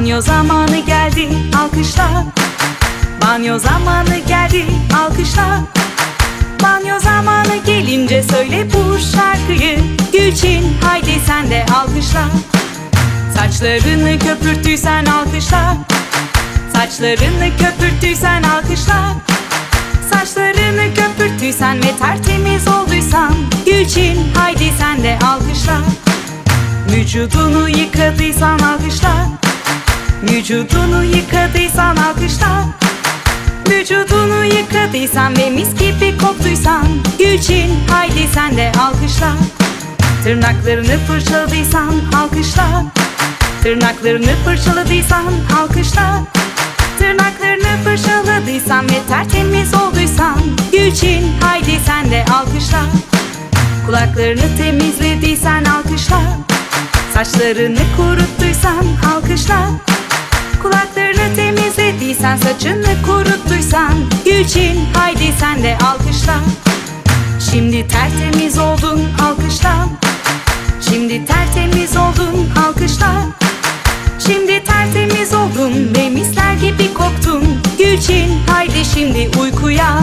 Banyo zamanı geldi alkışla. Banyo zamanı geldi alkışla. Banyo zamanı gelince söyle bu şarkıyı. Gülçin haydi sen de alkışla. Saçlarını köpürttüysen alkışla. Saçlarını köpürttüysen alkışla. Saçlarını köpürttüysen ve tertemiz olduysan Gülçin haydi sen de alkışla. Vücudunu yıkadıysan alkışla Vücudunu yıkadıysan alkışla. Vücudunu yıkadıysan ve mis gibi koktuysan Gülçin haydi sen de alkışla. Tırnaklarını fırçaladıysan alkışla. Tırnaklarını fırçaladıysan alkışla. Tırnaklarını fırçaladıysan ve tertemiz olduysan Gülçin haydi sen de alkışla. Kulaklarını temizlediysen alkışla. Saçlarını kuruttuysan alkışla Sen saçını kuruttuysan Gülçin haydi sen de alkışla. Şimdi tertemiz oldun alkışla. Şimdi tertemiz oldun alkışla. Şimdi tertemiz oldun ve misler gibi koktun. Gülçin haydi şimdi uykuya.